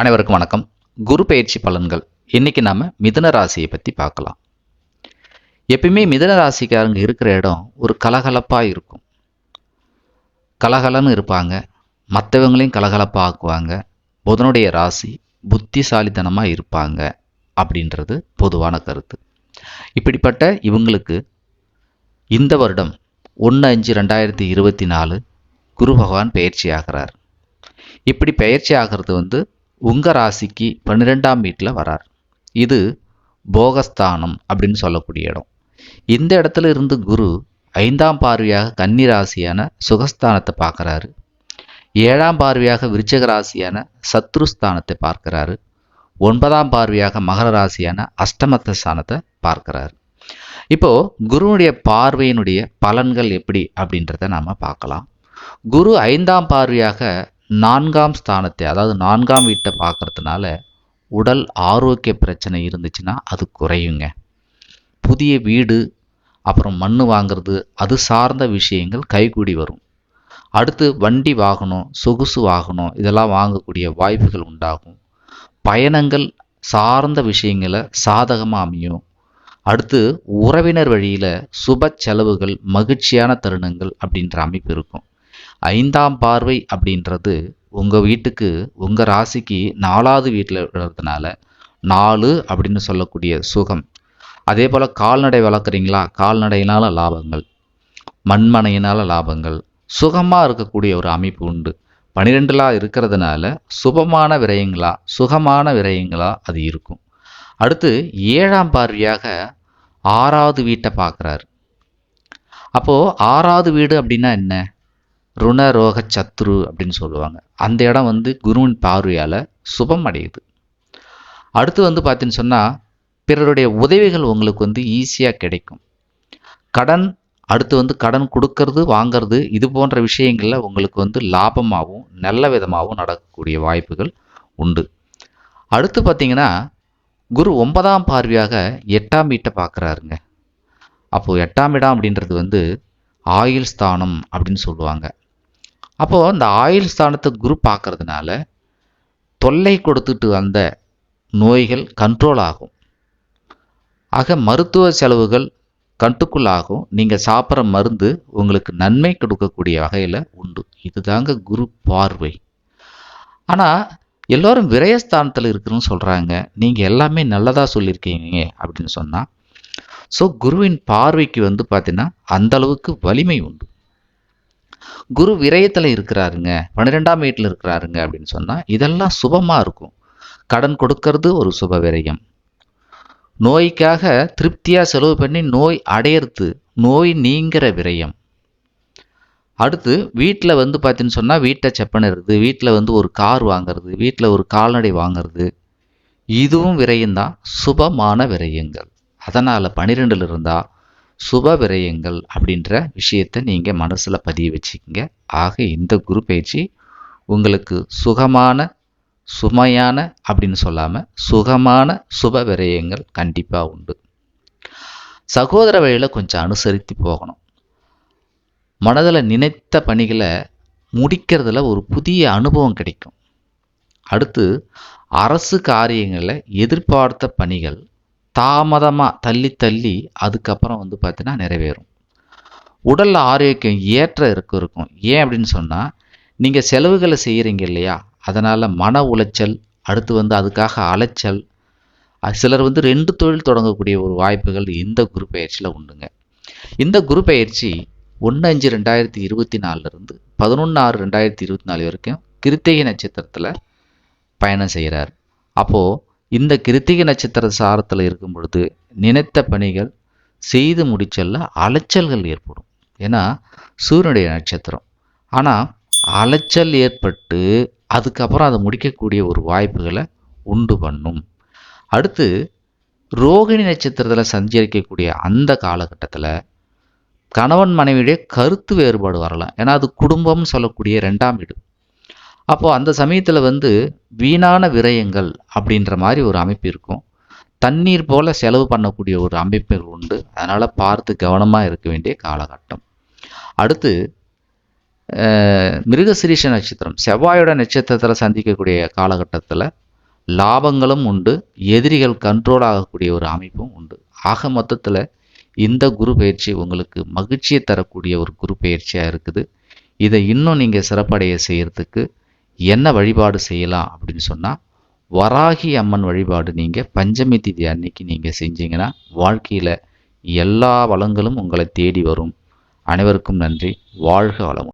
அனைவருக்கும் வணக்கம். குரு பயிற்சி பலன்கள். இன்னைக்கு நம்ம மிதன ராசியை பற்றி பார்க்கலாம். எப்பயுமே மிதன ராசிக்காரங்க இருக்கிற இடம் ஒரு கலகலப்பாக இருக்கும். கலகலன்னு இருப்பாங்க. மற்றவங்களையும் கலகலப்பாக ஆக்குவாங்க. புதனுடைய ராசி புத்திசாலித்தனமாக இருப்பாங்க அப்படின்றது பொதுவான கருத்து. இப்படிப்பட்ட இவங்களுக்கு இந்த வருடம் ஒன்று அஞ்சு ரெண்டாயிரத்தி இருபத்தி நாலு குரு பகவான் பயிற்சி ஆகிறார். இப்படி பயிற்சி ஆகிறது வந்து உங்கள் ராசிக்கு பன்னிரெண்டாம் வீட்டில் வரார். இது போகஸ்தானம் அப்படின்னு சொல்லக்கூடிய இடம். இந்த இடத்துல இருந்து குரு ஐந்தாம் பார்வையாக கன்னி ராசியான சுகஸ்தானத்தை பார்க்குறாரு. ஏழாம் பார்வையாக விருச்சக ராசியான சத்ருஸ்தானத்தை பார்க்குறாரு. ஒன்பதாம் பார்வையாக மகர ராசியான அஷ்டமத்த ஸ்தானத்தை பார்க்குறாரு. இப்போது குருவுடைய பார்வையினுடைய பலன்கள் எப்படி அப்படின்றத நாம் பார்க்கலாம். குரு ஐந்தாம் பார்வையாக நான்காம் ஸ்தானத்தை அதாவது நான்காம் வீட்டை பார்க்கறதுனால உடல் ஆரோக்கிய பிரச்சனை இருந்துச்சுன்னா அது குறையுங்க. புதிய வீடு அப்புறம் மண் வாங்குறது அது சார்ந்த விஷயங்கள் கைகூடி வரும். அடுத்து வண்டி வாகனம் சொகுசு வாகனம் இதெல்லாம் வாங்கக்கூடிய வாய்ப்புகள் உண்டாகும். பயணங்கள் சார்ந்த விஷயங்களை சாதகமாக அமையும். அடுத்து உறவினர் வழியில் சுப செலவுகள் மகிழ்ச்சியான தருணங்கள் அப்படின்ற அமைப்பு இருக்கும். ஐந்தாம் பார்வை அப்படின்றது உங்கள் வீட்டுக்கு உங்கள் ராசிக்கு நாலாவது வீட்டில் இருக்கிறதுனால நாலு அப்படின்னு சொல்லக்கூடிய சுகம். அதே போல் கால்நடை வளர்க்குறீங்களா? கால்நடையினால் லாபங்கள் மண்மனையினால் லாபங்கள் சுகமாக இருக்கக்கூடிய ஒரு அமைப்பு உண்டு. பனிரெண்டுலாம் இருக்கிறதுனால சுபமான விரயங்களா சுகமான விரயங்களா அது இருக்கும். அடுத்து ஏழாம் பார்வையாக ஆறாவது வீட்டை பார்க்குறாரு. அப்போது ஆறாவது வீடு அப்படின்னா என்ன? ருணரோக சத்ரு அப்படின்னு சொல்லுவாங்க. அந்த இடம் வந்து குருவின் பார்வையால் சுபம் அடையுது அடுத்து வந்து பார்த்தீங்கன்னு சொன்னால் பிறருடைய உதவிகள் உங்களுக்கு வந்து ஈஸியாக கிடைக்கும். கடன் அடுத்து வந்து கடன் கொடுக்கறது வாங்கிறது இது போன்ற விஷயங்களில் உங்களுக்கு வந்து லாபமாகவும் நல்ல விதமாகவும் நடக்கக்கூடிய வாய்ப்புகள் உண்டு. அடுத்து பார்த்தீங்கன்னா குரு ஒன்பதாம் பார்வையாக எட்டாம் வீட்டை பார்க்குறாருங்க அப்போது எட்டாம் இடம் அப்படின்றது வந்து ஆயுள் ஸ்தானம் அப்படின்னு சொல்லுவாங்க. அப்போது அந்த ஆயுள் ஸ்தானத்தை குரு பார்க்கறதுனால தொல்லை கொடுத்துட்டு வந்த நோய்கள் கண்ட்ரோல் ஆகும். ஆக மருத்துவ செலவுகள் கட்டுக்குள்ளாகும். நீங்கள் சாப்பிட்ற மருந்து உங்களுக்கு நன்மை கொடுக்கக்கூடிய வகையில் உண்டு. இதுதாங்க குரு பார்வை. ஆனால் எல்லோரும் விரயஸ்தானத்தில் இருக்குன்னு சொல்கிறாங்க நீங்கள் எல்லாமே நல்லதாக சொல்லியிருக்கீங்க அப்படின்னு சொன்னால் ஸோ குருவின் பார்வைக்கு வந்து பார்த்தீங்கன்னா அந்த அளவுக்கு வலிமை உண்டு. குரு விரயத்தில் இருக்கிறாருங்க. பன்னிரெண்டாம் வீட்டில் இருக்கிறாருங்க அப்படின்னு சொன்னால் இதெல்லாம் சுபமாக இருக்கும். கடன் கொடுக்கறது ஒரு சுப விரயம். நோய்க்காக திருப்தியாக செலவு பண்ணி நோய் அடையிறது நோய் நீங்கிற விரயம். அடுத்து வீட்டில் வந்து பார்த்தீங்கன்னு சொன்னால் வீட்டை செப்பனிடுறது வீட்டில் வந்து ஒரு கார் வாங்குறது வீட்டில் ஒரு கால்நடை வாங்குறது இதுவும் விரயம்தான். சுபமான விரயங்கள். அதனால் பன்னிரெண்டில் இருந்தால் சுப விரயங்கள் அப்படின்ற விஷயத்தை நீங்கள் மனசில் பதிய வச்சுக்கோங்க. ஆக இந்த குரு பயிற்சி உங்களுக்கு சுகமான சுமையான அப்படின்னு சொல்லாமல் சுகமான சுப விரயங்கள் கண்டிப்பாக உண்டு. சகோதர வழியில் கொஞ்சம் அனுசரித்து போகணும். மனதில் நினைத்த பணிகளை முடிக்கிறதுல ஒரு புதிய அனுபவம் கிடைக்கும். அடுத்து அரசு காரியங்களில் எதிர்பார்த்த பணிகள் தாமதமாக தள்ளி தள்ளி அதுக்கப்புறம் வந்து பார்த்தீங்கன்னா நிறைவேறும். உடல் ஆரோக்கியம் ஏற்ற இருக்க இருக்கும். ஏன் அப்படின்னு சொன்னால் நீங்கள் செலவுகளை செய்கிறீங்க இல்லையா? அதனால் மன உளைச்சல் அடுத்து வந்து அதுக்காக அலைச்சல் சிலர் வந்து ரெண்டு தொழில் தொடங்கக்கூடிய ஒரு வாய்ப்புகள் இந்த குரு பயிற்சியில் உண்டுங்க. இந்த குரு பயிற்சி ஒன்று அஞ்சு ரெண்டாயிரத்தி இருபத்தி நாலுலேருந்து பதினொன்று ஆறு ரெண்டாயிரத்தி இருபத்தி நாலு வரைக்கும் கிருத்திகை நட்சத்திரத்தில் பயணம் செய்கிறார் அப்போது இந்த கிருத்திகை நட்சத்திர சாரத்தில் இருக்கும் பொழுது நினைத்த பணிகள் செய்து முடிச்சல்ல அலைச்சல்கள் ஏற்படும். ஏன்னா சூரியனுடைய நட்சத்திரம். ஆனால் அலைச்சல் ஏற்பட்டு அதுக்கப்புறம் அதை முடிக்கக்கூடிய ஒரு வாய்ப்புகளை உண்டு பண்ணும். அடுத்து ரோகிணி நட்சத்திரத்தில் சஞ்சரிக்கக்கூடிய அந்த காலகட்டத்தில் கணவன் மனைவியுடைய கருத்து வேறுபாடு வரலாம். ஏன்னா அது குடும்பம்னு சொல்லக்கூடிய ரெண்டாம் வீடு. அப்போது அந்த சமயத்தில் வந்து வீணான விரயங்கள் அப்படின்ற மாதிரி ஒரு அமைப்பு இருக்கும். தண்ணீர் போல் செலவு பண்ணக்கூடிய ஒரு அமைப்புகள் உண்டு. அதனால் பார்த்து கவனமாக இருக்க வேண்டிய காலகட்டம். அடுத்து மிருகசிரீஷ நட்சத்திரம். செவ்வாயோட நட்சத்திரத்தில் சந்திக்கக்கூடிய காலகட்டத்தில் லாபங்களும் உண்டு. எதிரிகள் கண்ட்ரோல் ஆகக்கூடிய ஒரு அமைப்பும் உண்டு. ஆக மொத்தத்தில் இந்த குரு பயிற்சி உங்களுக்கு மகிழ்ச்சியை தரக்கூடிய ஒரு குரு பயிற்சியாக இருக்குது. இதை இன்னும் நீங்கள் சிறப்படைய செய்கிறதுக்கு என்ன வழிபாடு செய்யலாம் அப்படின்னு சொன்னால் வராகி அம்மன் வழிபாடு நீங்கள் பஞ்சமி திதி அன்னைக்கு நீங்கள் செஞ்சீங்கன்னா வாழ்க்கையில் எல்லா வளங்களும் உங்களை தேடி வரும். அனைவருக்கும் நன்றி. வாழ்க வளமுடன்.